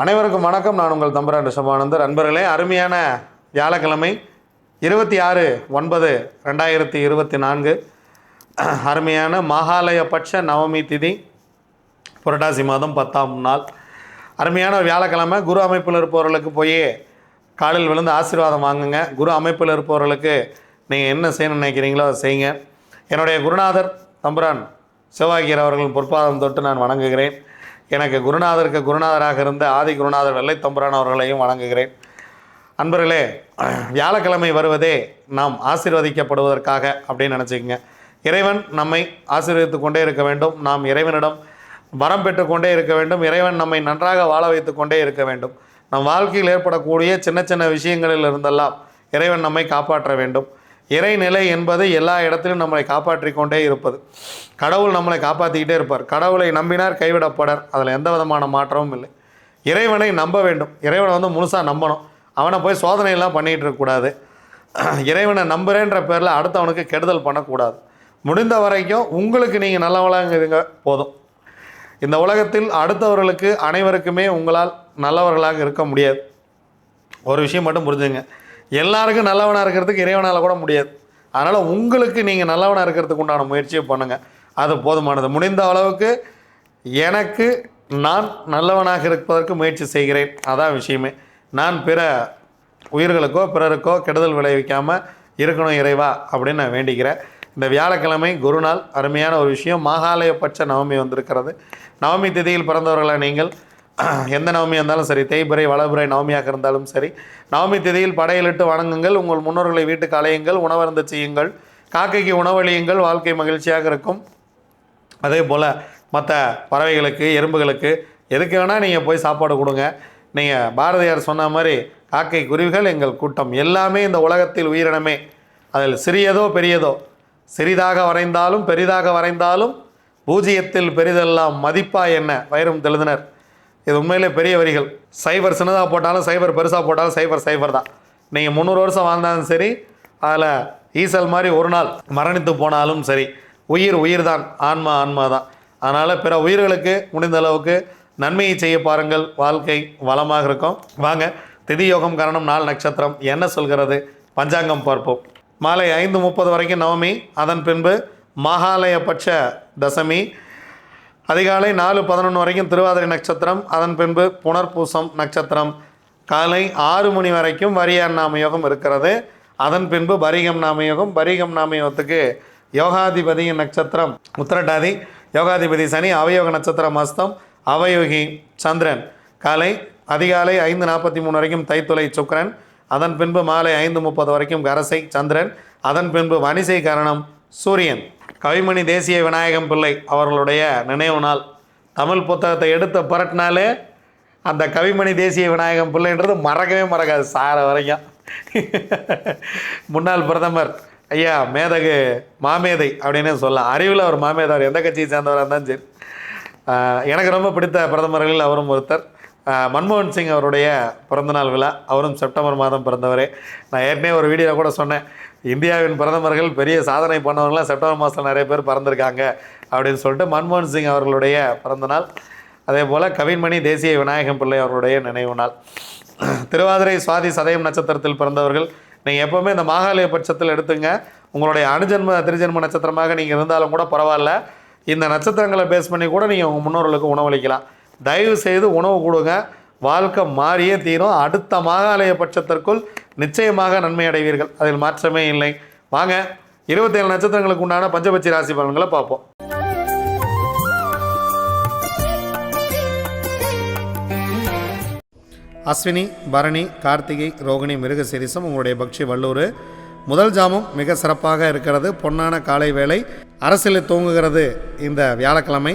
அனைவருக்கும் வணக்கம். நான் உங்கள் தம்பரான் ரிஷபானந்தர் அன்பர்களே அருமையான வியாழக்கிழமை இருபத்தி ஆறு ஒன்பது ரெண்டாயிரத்தி இருபத்தி நான்கு. அருமையான மகாலயபட்ச நவமி திதி புரட்டாசி மாதம் பத்தாம் நாள். அருமையான வியாழக்கிழமை குரு அமைப்பில் இருப்பவர்களுக்கு போய் காலில் விழுந்து ஆசீர்வாதம் வாங்குங்க. குரு அமைப்பில் இருப்பவர்களுக்கு நீங்கள் என்ன செய்யணும்னு நினைக்கிறீங்களோ அதை செய்யுங்க. என்னுடைய குருநாதர் தம்புரான் சிவாகியர் அவர்களின் பொற்பாதம் தொட்டு நான் வணங்குகிறேன். எனக்கு குருநாதருக்கு குருநாதராக இருந்த ஆதி குருநாதர் வெள்ளைத்தம்புரான் அவர்களையும் வணங்குகிறேன். அன்பர்களே வியாழக்கிழமை வருவதே நாம் ஆசீர்வதிக்கப்படுவதற்காக அப்படின்னு நினச்சிக்கங்க. இறைவன் நம்மை ஆசீர்வதித்து கொண்டே இருக்க வேண்டும். நாம் இறைவனிடம் வரம் பெற்றுக்கொண்டே இருக்க வேண்டும். இறைவன் நம்மை நன்றாக வாழ வைத்து கொண்டே இருக்க வேண்டும். நம் வாழ்க்கையில் ஏற்படக்கூடிய சின்ன சின்ன விஷயங்களில் இருந்தெல்லாம் இறைவன் நம்மை காப்பாற்ற வேண்டும். இறைநிலை என்பது எல்லா இடத்திலும் நம்மளை காப்பாற்றி கொண்டே இருப்பது. கடவுள் நம்மளை காப்பாற்றிக்கிட்டே இருப்பார். கடவுளை நம்பினார் கைவிடப்படர். அதில் எந்த விதமான மாற்றமும் இல்லை. இறைவனை நம்ப வேண்டும். இறைவனை வந்து முழுசாக நம்பணும். அவனை போய் சோதனையெல்லாம் பண்ணிகிட்டு இருக்கக்கூடாது இறைவனை நம்புகிறேன்ற பேரில் அடுத்தவனுக்கு கெடுதல் பண்ணக்கூடாது. முடிந்த வரைக்கும் உங்களுக்கு நீங்கள் நல்லவளாக இருங்க போதும். இந்த உலகத்தில் அடுத்தவர்களுக்கு அனைவருக்குமே உங்களால் நல்லவர்களாக இருக்க முடியாது. ஒரு விஷயம் மட்டும் புரிஞ்சுங்க. எல்லாருக்கும் நல்லவனாக இருக்கிறதுக்கு இறைவனால் கூட முடியாது. அதனால் உங்களுக்கு நீங்கள் நல்லவனாக இருக்கிறதுக்கு உண்டான முயற்சியை பண்ணுங்கள் அது போதுமானது. முடிந்த அளவுக்கு எனக்கு நான் நல்லவனாக இருப்பதற்கு முயற்சி செய்கிறேன். அதான் விஷயமே. நான் பிற உயிர்களுக்கோ பிறருக்கோ கெடுதல் விளைவிக்காமல் இருக்கணும் இறைவா அப்படின்னு நான் வேண்டிக்கிறேன். இந்த வியாழக்கிழமை குருநாள் அருமையான ஒரு விஷயம். மாகாலயபட்ச நவமி வந்திருக்கிறது. நவமி திதியில் பிறந்தவர்களாக நீங்கள்? எந்த நவமியாக இருந்தாலும் சரி தேய்பிறை வளபுரை நவமியாக இருந்தாலும் சரி நவமி திதியில் படையலிட்டு வணங்குங்கள் உங்கள் முன்னோர்களை வீட்டுக்கு அலையுங்கள் உணவருந்த செய்யுங்கள் காக்கைக்கு உணவளியுங்கள் வாழ்க்கை மகிழ்ச்சியாக இருக்கும். அதே போல் மற்ற பறவைகளுக்கு எறும்புகளுக்கு எதுக்கு வேணால் நீங்கள் போய் சாப்பாடு கொடுங்க. நீங்கள் பாரதியார் சொன்ன மாதிரி காக்கை குருவிகள் எங்கள் கூட்டம். எல்லாமே இந்த உலகத்தில் உயிரினமே. அதில் சிறியதோ பெரியதோ சிறிதாக வரைந்தாலும் பெரிதாக வரைந்தாலும் பூஜ்ஜியத்தில் பெரிதெல்லாம் மதிப்பா என்ன? வைரம் தெழுதினர் இது உண்மையிலே பெரிய வரிகள். சைபர் சின்னதாக போட்டாலும் சைபர் பெருசாக போட்டாலும் சைபர் சைபர் தான். நீங்கள் முந்நூறு வருஷம் வாழ்ந்தாலும் சரி அதில் ஈசல் மாதிரி ஒரு நாள் மரணித்து போனாலும் சரி உயிர் உயிர் தான் ஆன்மா ஆன்மா தான். அதனால் பிற உயிர்களுக்கு முடிந்த அளவுக்கு நன்மையை செய்ய பாருங்கள். வாழ்க்கை வளமாக இருக்கும். வாங்க திதி யோகம் கரணம் நாள் நட்சத்திரம். என்ன சொல்கிறது? பஞ்சாங்கம் பார்ப்போம். மாலை ஐந்து முப்பது வரைக்கும் நவமி. அதன் பின்பு மகாலயபட்ச தசமி. அதிகாலை நாலு பதினொன்று வரைக்கும் திருவாதிரை நட்சத்திரம். அதன் பின்பு புனர்பூசம் நட்சத்திரம். காலை ஆறு மணி வரைக்கும் வரியார் நாம யோகம் இருக்கிறது. அதன் பின்பு பரிகம் நாம யோகம் பரிகம் நாம யோகத்துக்கு யோகாதிபதியின் நட்சத்திரம் உத்திரட்டாதி. யோகாதிபதி சனி அவயோக நட்சத்திரம் அஸ்தம். அவயோகி சந்திரன். காலை அதிகாலை ஐந்து நாற்பத்தி மூணு வரைக்கும் தைத்துளை சுக்கிரன். அதன் பின்பு மாலை ஐந்து முப்பது வரைக்கும் கரசை சந்திரன். அதன் பின்பு வனிசை கரணம் சூரியன். கவிமணி தேசிய விநாயகம் பிள்ளை அவர்களுடைய நினைவு நாள். தமிழ் புத்தகத்தை எடுத்து புரட்டினாலே அந்த கவிமணி தேசிய விநாயகம் பிள்ளைன்றது மறக்கவே மறக்காது சார வரைக்கும். முன்னாள் பிரதமர் ஐயா மேதகு மாமேதை அப்படின்னு சொல்லலாம் அறிவில் அவர் மாமேதார் எந்த கட்சியை சேர்ந்தவராக இருந்தாலும் சரி. எனக்கு ரொம்ப பிடித்த பிரதமர்களில் அவரும் ஒருத்தர். மன்மோகன் சிங் அவருடைய பிறந்தநாள் விழா அவரும் செப்டம்பர் மாதம் பிறந்தவரே. நான் ஏற்கனவே ஒரு வீடியோவில் கூட சொன்னேன். இந்தியாவின் பிரதமர்கள் பெரிய சாதனை பண்ணவங்களாம் செப்டம்பர் மாதத்தில் நிறைய பேர் பிறந்திருக்காங்க அப்படின்னு சொல்லிட்டு மன்மோகன் சிங் அவர்களுடைய பிறந்த நாள். அதே போல் கவின்மணி தேசிய விநாயகம் பிள்ளை அவர்களுடைய நினைவு நாள். திருவாதிரை சுவாதி சதயம் நட்சத்திரத்தில் பிறந்தவர்கள் நீங்கள் எப்போவுமே இந்த மாகாலய பட்சத்தில் எடுத்துங்க. உங்களுடைய அணுஜன்ம திருஜன்ம நட்சத்திரமாக நீங்கள் இருந்தாலும் கூட பரவாயில்ல. இந்த நட்சத்திரங்களை பேஸ் பண்ணி கூட நீங்கள் உங்கள் முன்னோர்களுக்கு உணவளிக்கலாம். தயவு செய்து உணவு கொடுங்க. வாழ்க்கை மாறியே தீரும். அடுத்த மாகாலய பட்சத்திற்குள் நிச்சயமாக நன்மை அடைவீர்கள் அதில் மாற்றமே இல்லை. வாங்க இருபத்தேழு நட்சத்திரங்களுக்கு உண்டான பஞ்சபட்சி ராசி பலன்களை பார்ப்போம். அஸ்வினி பரணி கார்த்திகை ரோகிணி மிருக சிரிசம் உங்களுடைய பக்ஷி வல்லூர். முதல் ஜாமம் மிக சிறப்பாக இருக்கிறது. பொன்னான காலை வேளை அரசியலில் தூங்குகிறது இந்த வியாழக்கிழமை.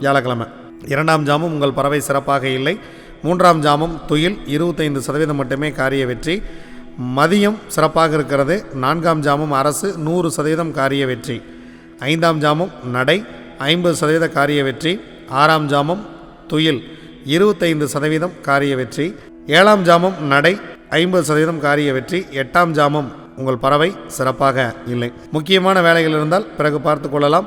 வியாழக்கிழமை. இரண்டாம் ஜாமும் உங்கள் பறவை சிறப்பாக இல்லை. மூன்றாம் ஜாமம் துயில் இருபத்தைந்து சதவீதம் மட்டுமே காரிய வெற்றி. மதியம் சிறப்பாக இருக்கிறது. நான்காம் ஜாமம் அரசு நூறு சதவீதம் காரிய வெற்றி. ஐந்தாம் ஜாமம் நடை ஐம்பது சதவீத காரிய வெற்றி. ஆறாம் ஜாமம் துயில் இருபத்தைந்து சதவீதம் காரிய வெற்றி. ஏழாம் ஜாமம் நடை ஐம்பது சதவீதம் காரிய வெற்றி. எட்டாம் ஜாமம் உங்கள் பறவை சிறப்பாக இல்லை. முக்கியமான வேலைகள் இருந்தால் பிறகு பார்த்து கொள்ளலாம்.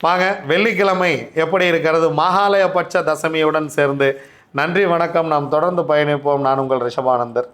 வாங்க வெள்ளிக்கிழமை எப்படி இருக்கிறது? மகாலய பட்ச தசமியுடன் சேர்ந்து. நன்றி வணக்கம். நாம் தொடர்ந்து பயணிப்போம். நான் உங்கள் ரிஷபானந்தர்.